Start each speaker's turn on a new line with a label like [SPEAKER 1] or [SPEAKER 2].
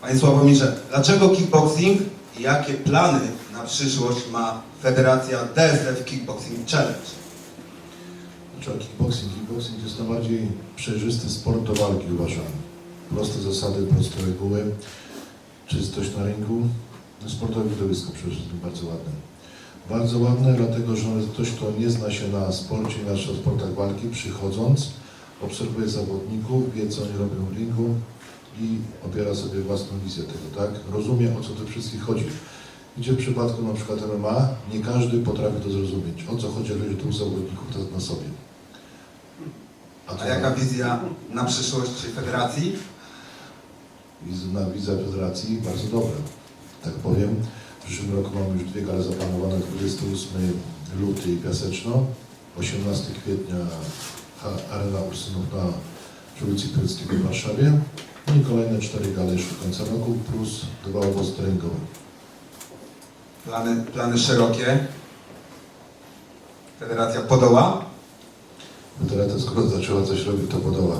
[SPEAKER 1] Panie Sławomirze, dlaczego kickboxing i jakie plany na przyszłość ma Federacja DSF Kickboxing Challenge?
[SPEAKER 2] Znaczy, kickboxing. Kickboxing jest najbardziej przejrzysty sport do walki, uważam. Proste zasady, proste reguły, czystość na ringu. No, Sportowe widowisko przede wszystkim bardzo ładne. Bardzo ładne, dlatego że ktoś, kto nie zna się na sporcie, na sportach walki, przychodząc, obserwuje zawodników, wie co oni robią w ringu i obiera sobie własną wizję tego, tak? Rozumie o co tu wszystkich chodzi. Gdzie w przypadku na przykład MMA nie każdy potrafi to zrozumieć. O co chodzi, leży dwóch zawodników na sobie.
[SPEAKER 1] A jaka wizja na przyszłość Federacji?
[SPEAKER 2] Wiz- na wizja federacji bardzo dobra. Tak powiem, w przyszłym roku mamy już dwie gale zaplanowane, 28 luty i Piaseczno, 18 kwietnia Arena Ursynów na przy ulicy Piłsudskiego w Warszawie i kolejne cztery gale jeszcze do końca roku, plus dwa treningowe.
[SPEAKER 1] Plany, plany szerokie. Federacja podoła.
[SPEAKER 2] Federacja skoro zaczęła coś robić, to podoła.